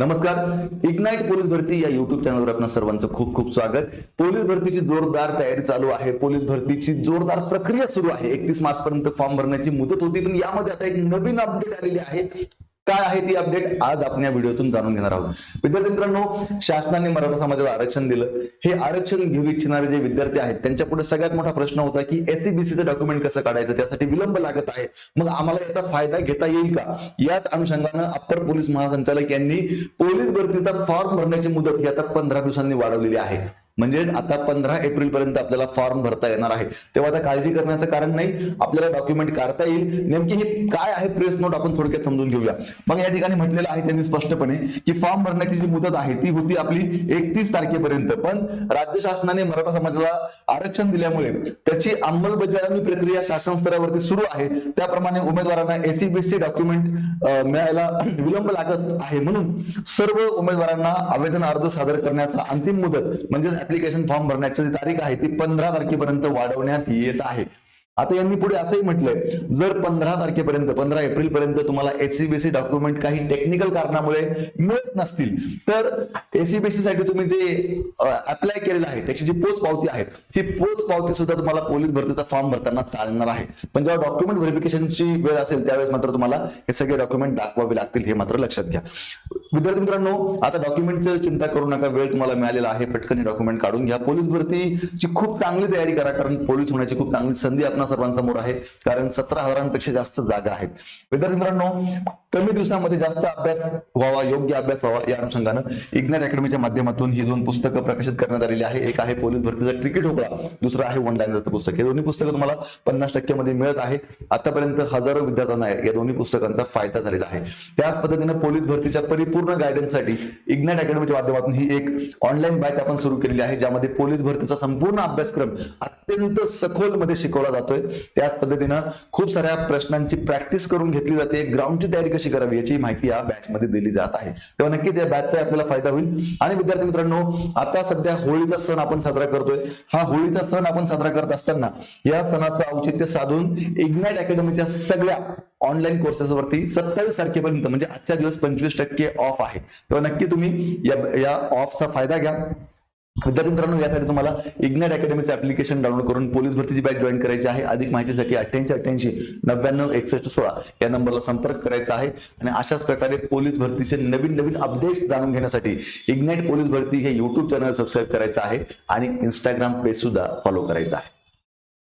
नमस्कार. Ignite police भरती या युट्यूब चॅनलवर आपण सर्वांचं खूप खूप स्वागत. पोलीस भरतीची जोरदार तयारी चालू आहे. पोलीस भरतीची जोरदार प्रक्रिया सुरू आहे. एकतीस मार्च पर्यंत फॉर्म भरण्याची मुदत होती पण यामध्ये आता एक नवीन अपडेट आलेली आहे. काय आहे ती अपडेट आज आपण या व्हिडिओतून जाणून घेणार आहोत. विद्यार्थी मित्रांनो शासनाने मराठा समाजाला आरक्षण दिलं. हे आरक्षण घेऊ इच्छिणारे जे विद्यार्थी आहेत त्यांच्या पुढे सगळ्यात मोठा प्रश्न होता की एससीबीसीचं डॉक्युमेंट कसं काढायचं? त्यासाठी विलंब लागत आहे. मग आम्हाला याचा फायदा घेता येईल का? याच अनुषंगानं अप्पर पोलीस महासंचालक यांनी पोलीस भरतीचा फॉर्म भरण्याची मुदत ही आता पंधरा दिवसांनी वाढवलेली आहे. म्हणजे आता पंधरा एप्रिल पर्यंत आपल्याला फॉर्म भरता येणार आहे. तेव्हा आता काळजी करण्याचं कारण नाही आपल्याला डॉक्युमेंट काढता येईल. नेमकी हे काय आहे प्रेस नोट आपण थोडक्यात समजून घेऊया. मग या ठिकाणी म्हटलेलं आहे त्यांनी स्पष्टपणे की फॉर्म भरण्याची जी मुदत आहे ती होती आपली एकतीस तारखेपर्यंत. पण राज्य शासनाने मराठा समाजाला आरक्षण दिल्यामुळे त्याची अंमलबजावणी प्रक्रिया शासन स्तरावरती सुरू आहे. त्याप्रमाणे उमेदवारांना एसीबीसी डॉक्युमेंट मिळायला विलंब लागत आहे. म्हणून सर्व उमेदवारांना आवेदन अर्ज सादर करण्याचा अंतिम मुदत म्हणजे ऍप्लिकेशन फॉर्म भरण्याची तारीख आहे ती पंधरा तारखेपर्यंत वाढवण्यात येत आहे. आता यांनी पुढे असंही म्हटलंय जर पंधरा तारखेपर्यंत पंधरा एप्रिल पर्यंत तुम्हाला एससीबीसी डॉक्युमेंट काही टेक्निकल कारणामुळे मिळत नसतील तर एससीबीसी साठी तुम्ही जे अप्लाय केलेलं आहे त्याची जी पोच पावती आहे ही पोच पावती सुद्धा तुम्हाला पोलीस भरतीचा फॉर्म भरताना चालणार आहे. पण जेव्हा डॉक्युमेंट व्हेरिफिकेशनची वेळ असेल त्यावेळेस मात्र तुम्हाला हे सगळे डॉक्युमेंट दाखवावे लागतील हे मात्र लक्षात घ्या. विद्यार्थी मित्रांनो आता डॉक्युमेंटची चिंता करू नका वेळ तुम्हाला मिळालेला आहे पटकन डॉक्युमेंट काढून घ्या. पोलीस भरतीची खूप चांगली तयारी करा कारण पोलीस होण्याची खूप चांगली संधी आपण सर्वांसमोर आहे कारण सतरा हजारांपेक्षा जास्त जागा आहेत. विद्यार्थी मित्रांनो कमी दिवसामध्ये जास्त अभ्यास व्हावा योग्य अभ्यास व्हावा या अनुषंगानं इग्नर अकॅडमीच्या माध्यमातून ही दोन पुस्तकं प्रकाशित करण्यात आलेली आहे. एक आहे पोलीस भरतीचा तिकीट ठोकळा दुसरं आहे वन लाईनरचं पुस्तक. हे दोन्ही पुस्तकं तुम्हाला पन्नास टक्क्यामध्ये मिळत आहे. आतापर्यंत हजारो विद्यार्थ्यांना या दोन्ही पुस्तकांचा फायदा झालेला आहे. त्याच पद्धतीनं पोलीस भरतीच्या परिपूर्ण गायडन्ससाठी इग्नाट अकॅडमीच्या माध्यमातून ही एक ऑनलाईन बॅच आपण सुरू केलेली आहे ज्यामध्ये पोलीस भरतीचा संपूर्ण अभ्यासक्रम अत्यंत सखोलमध्ये शिकवला जातोय. त्याच पद्धतीनं खूप साऱ्या प्रश्नांची प्रॅक्टिस करून घेतली जाते. ग्राउंडची तयारी कशी करावी याची माहिती या बॅच मध्ये दिली जात आहे. तेव्हा नक्कीच या बॅचचा आपल्याला फायदा होईल. आणि विद्यार्थी मित्रांनो आता सध्या होळीचा सण आपण साजरा करतोय. हा होळीचा सण आपण साजरा करत असताना या सणाचं औचित्य साधून इग्नाइट अकॅडमीच्या सगळ्या ऑनलाईन कोर्सेसवरती सत्तावीस तारखेपर्यंत म्हणजे आजच्या दिवस पंचवीस टक्के ऑफ आहे. तेव्हा नक्की तुम्ही या ऑफचा फायदा घ्या. विद्यार्थी मित्रांनो यासाठी तुम्हाला इग्नाइट अकॅडमीचं ऍप्लिकेशन डाउनलोड करून पोलीस भरतीची बॅच जॉईन करायची आहे. अधिक माहितीसाठी अठ्ठ्याऐंशी अठ्ठ्याऐंशी नव्याण्णव एकसष्ट सोळा या नंबरला संपर्क करायचा आहे. आणि अशाच प्रकारे पोलीस भरतीचे नवीन नवीन अपडेट्स जाणून घेण्यासाठी इग्नाइट पोलीस भरती हे युट्यूब चॅनल सबस्क्राईब करायचं आहे. आणि इंस्टाग्राम पेज सुद्धा फॉलो करायचं आहे.